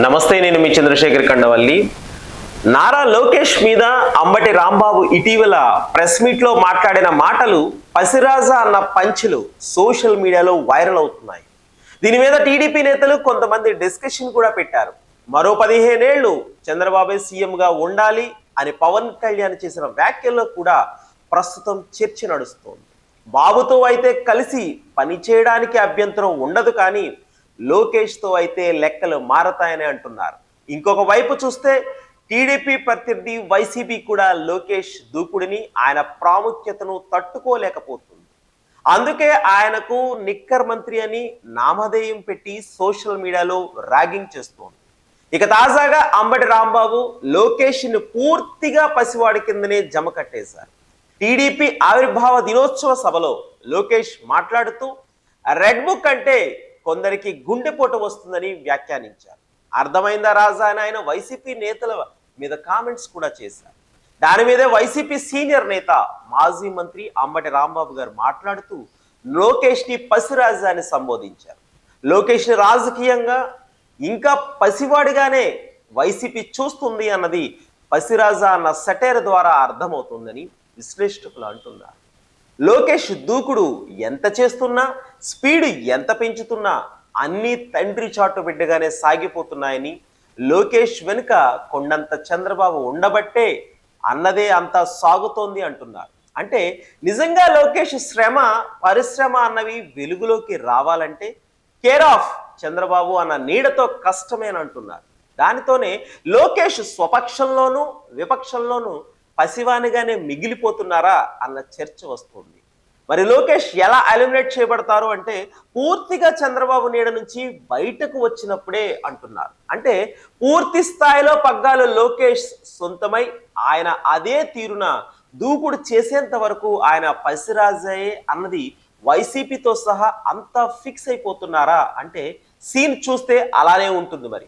నమస్తే నేను మీ చంద్రశేఖర్ కండవల్లి. నారా లోకేష్ మీద అంబటి రాంబాబు ఇటీవల ప్రెస్ మీట్లో మాట్లాడిన మాటలు పసిరాజా అన్న పంచులు సోషల్ మీడియాలో వైరల్ అవుతున్నాయి. దీని మీద టీడీపీ నేతలు కొంతమంది డిస్కషన్ కూడా పెట్టారు. మరో పదిహేనేళ్ళు చంద్రబాబు సీఎంగా ఉండాలి అని పవన్ కళ్యాణ్ చేసిన వ్యాఖ్యల్లో కూడా ప్రస్తుతం చర్చ నడుస్తోంది. బాబుతో అయితే కలిసి పనిచేయడానికి అభ్యంతరం ఉండదు కానీ లోకేష్తో అయితే లెక్కలు మారతాయని అంటున్నారు. ఇంకొక వైపు చూస్తే టీడీపీ ప్రత్యర్థి వైసీపీ కూడా లోకేష్ దూకుడిని ఆయన ప్రాముఖ్యతను తట్టుకోలేకపోతుంది. అందుకే ఆయనకు నిక్కర్ మంత్రి అని నామధేయం పెట్టి సోషల్ మీడియాలో ర్యాగింగ్ చేస్తోంది. ఇక తాజాగా అంబటి రాంబాబు లోకేష్ను పూర్తిగా పసివాడి కిందనే జమ కట్టేశారు. టీడీపీ ఆవిర్భావ దినోత్సవ సభలో లోకేష్ మాట్లాడుతూ రెడ్ బుక్ అంటే కొందరికి గుండెపోటు వస్తుందని వ్యాఖ్యానించారు. అర్థమైందా రాజా అని ఆయన వైసీపీ నేతల మీద కామెంట్స్ కూడా చేశారు. దాని మీదే వైసీపీ సీనియర్ నేత మాజీ మంత్రి అంబటి రాంబాబు గారు మాట్లాడుతూ లోకేష్ని పసిరాజా అని సంబోధించారు. లోకేష్ రాజకీయంగా ఇంకా పసివాడిగానే వైసీపీ చూస్తుంది అన్నది పసిరాజా అన్న సెటైర్ ద్వారా అర్థమవుతుందని విశ్లేషకులు అంటున్నారు. లోకేష్ దూకుడు ఎంత చేస్తున్నా స్పీడ్ ఎంత పెంచుతున్నా అన్నీ తండ్రి చాటు బిడ్డగానే సాగిపోతున్నాయని లోకేష్ వెనుక కొండంత చంద్రబాబు ఉండబట్టే అన్నదే అంతా సాగుతోంది అంటున్నారు. అంటే నిజంగా లోకేష్ శ్రమ పరిశ్రమ అన్నవి వెలుగులోకి రావాలంటే కేర్ ఆఫ్ చంద్రబాబు అన్న నీడతో కష్టమేనంటున్నారు. దానితోనే లోకేష్ స్వపక్షంలోనూ విపక్షంలోనూ పసివానిగానే మిగిలిపోతున్నారా అన్న చర్చ వస్తుంది. మరి లోకేష్ ఎలా అలిమినేట్ చేయబడతారు అంటే పూర్తిగా చంద్రబాబు నీడ నుంచి బయటకు వచ్చినప్పుడే అంటున్నారు. అంటే పూర్తి స్థాయిలో పగ్గాలు లోకేష్ సొంతమై ఆయన అదే తీరున దూకుడు చేసేంత వరకు ఆయన పసిరాజయ్యే అన్నది వైసీపీతో సహా అంతా ఫిక్స్ అయిపోతున్నారా అంటే సీన్ చూస్తే అలానే ఉంటుంది మరి.